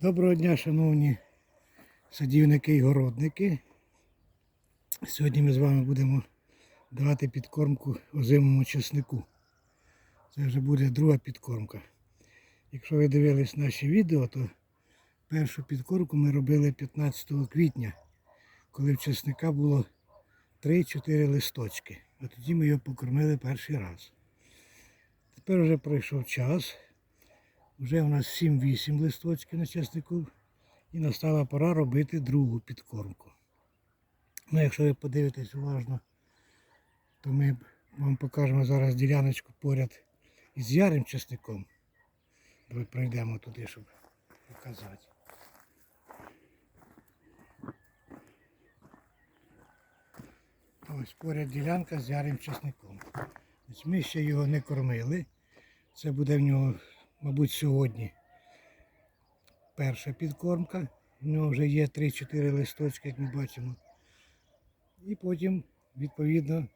Доброго дня, шановні садівники і городники. Сьогодні ми з вами будемо давати підкормку озимому чеснику. Це вже буде друга підкормка. Якщо ви дивились наші відео, то першу підкормку ми робили 15 квітня, коли в чесника було 3-4 листочки. А тоді ми його покормили перший раз. Тепер вже пройшов час. Вже у нас 7-8 листочків на часнику і настала пора робити другу підкормку. Ну, якщо ви подивитесь уважно, то ми вам покажемо зараз діляночку поряд із ярим часником. Давай пройдемо туди, щоб показати. Ось поряд ділянка з ярим часником. Ми ще його не кормили. Це буде в нього мабуть, сьогодні перша підкормка. В нього вже є 3-4 листочки, як ми бачимо. І потім, відповідно,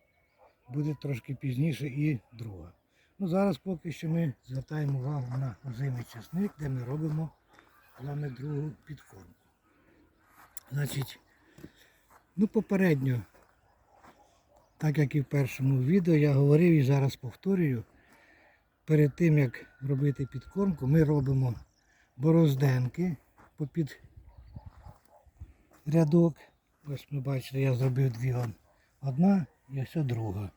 буде трошки пізніше і друга. Ну, зараз поки що ми звертаємо увагу на озимий часник, де ми робимо з другу підкормку. Значить, ну попередньо, так як і в першому відео, я говорив і зараз повторюю, перед тим як робити підкормку, ми робимо борозденки попід рядок. Ось ми бачите, я зробив дві. Одна і ось друга.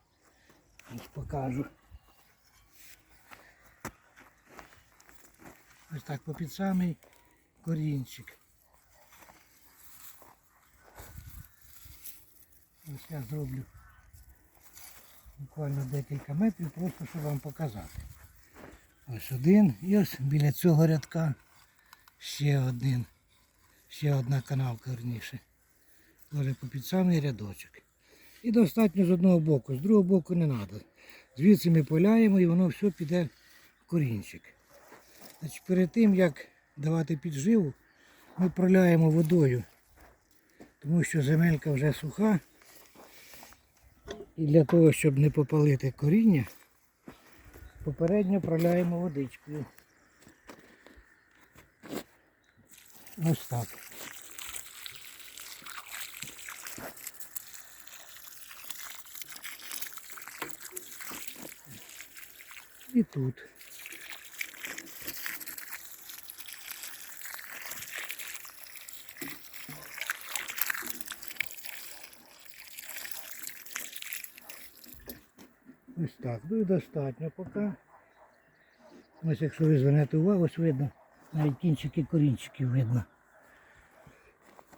Ось покажу. Ось так попід самий корінчик. Ось я зроблю буквально декілька метрів, просто щоб вам показати. Ось один. І ось біля цього рядка ще один. Ще одна канавка верніше. Тоже попід самий рядочок. І достатньо з одного боку, з другого боку не треба. Звідси ми поляємо і воно все піде в корінчик. Значить, перед тим як давати підживу, ми проляємо водою, тому що земелька вже суха. І для того, щоб не попалити коріння, попередньо проляємо водичкою. Ось так. І тут. Ось так. Ну і достатньо поки. Ось якщо ви звернете увагу, ось видно, навіть кінчики корінчиків видно.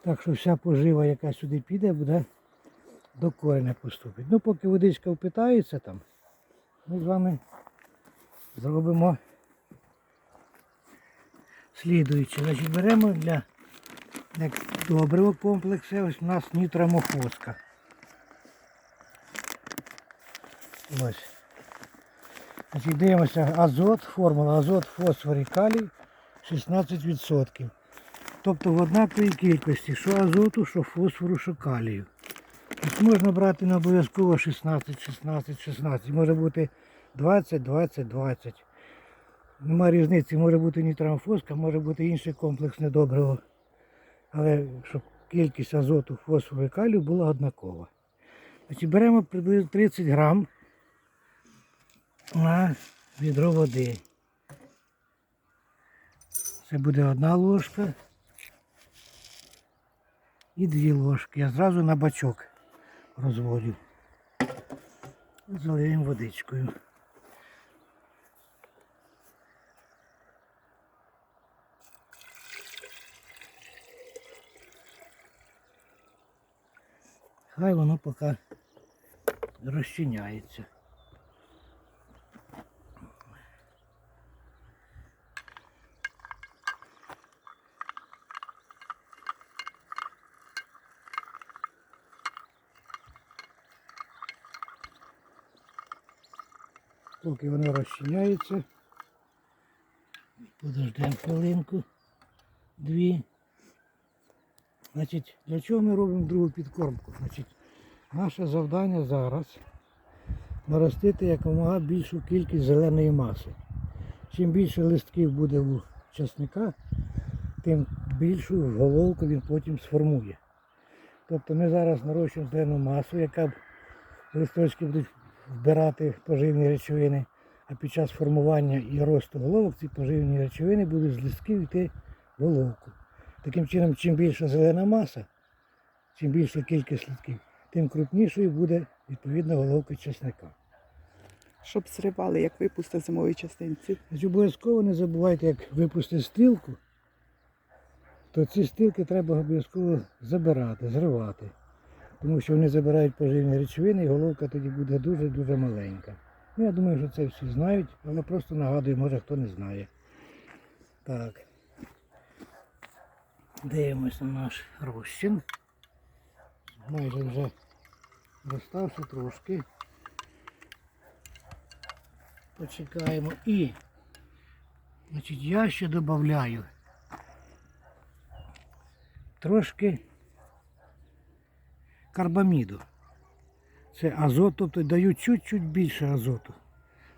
Так що вся пожива, яка сюди піде, буде до кореня поступить. Ну поки водичка впитається там, ми з вами зробимо слідуюче. Значить, беремо для як доброго комплексу, ось у нас нітрамофоска. Ось. Значить, дивимося азот, формула азот, фосфор і калій 16%. Тобто в однаковій кількості, що азоту, що фосфору, що калію. Тобто можна брати не обов'язково 16, 16, 16. Може бути 20, 20, 20. Нема різниці, може бути нітрамофоска, може бути інший комплекс недоброго. Але щоб кількість азоту, фосфору і калію була однакова. Значить, беремо приблизно 30 грам на відро води. Це буде одна ложка і дві ложки. Я зразу на бачок розводю. Залиємо водичкою. Хай воно поки розчиняється. Поки воно розчиняється. Подождемо хвилинку, дві. Значить, для чого ми робимо другу підкормку? Значить, наше завдання зараз наростити якомога більшу кількість зеленої маси. Чим більше листків буде у часника, тим більшу головку він потім сформує. Тобто ми зараз нарощуємо зелену масу, яка листочки будуть вбирати поживні речовини, а під час формування і росту головок ці поживні речовини будуть з листків йти в головку. Таким чином, чим більша зелена маса, чим більша кількість листків, тим крупнішою буде відповідно головка чесника. Щоб зривали, як випусти зимовій частинці. Обов'язково не забувайте, як випустити стрілку, то ці стрілки треба обов'язково забирати, зривати. Тому що вони забирають поживні речовини і головка тоді буде дуже-дуже маленька. Ну, я думаю, що це всі знають, але просто нагадую, може хто не знає. Так. Дивимось на наш розчин. Майже вже розстався трошки. Почекаємо і значить, я ще додаю трошки карбаміду. Це азот, тобто даю чуть-чуть більше азоту.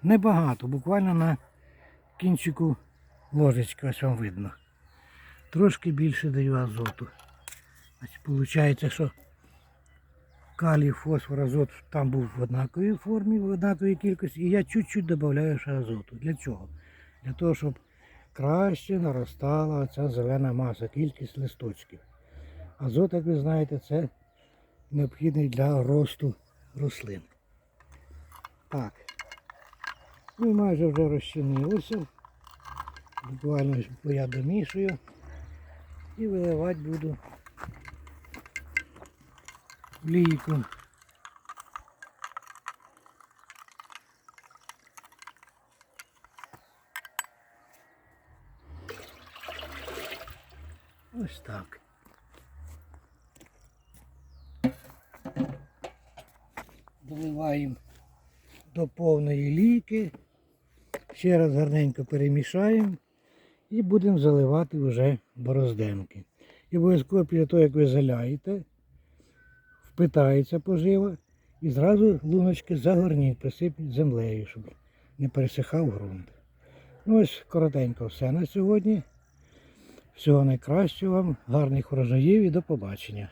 Небагато, буквально на кінчику ложечки, ось вам видно. Трошки більше даю азоту. Значить, Получається, що калій, фосфор, азот там був в однаковій формі, в однаковій кількості, і я чуть-чуть додаю ще азоту. Для чого? Для того, щоб краще наростала ця зелена маса, кількість листочків. Азот, як ви знаєте, це необхідний для росту рослин. Так. Ну, майже вже розчинилося. Буквально я домішую і виливати буду в лійку. Ось так. Доливаємо до повної лійки. Ще раз гарненько перемішаємо і будемо заливати вже борозденки. І обов'язково після того, як ви заляєте, впитається пожива і зразу луночки загорніть, присипіть землею, щоб не пересихав ґрунт. Ну ось коротенько все на сьогодні. Всього найкращого вам, гарних врожаїв і до побачення.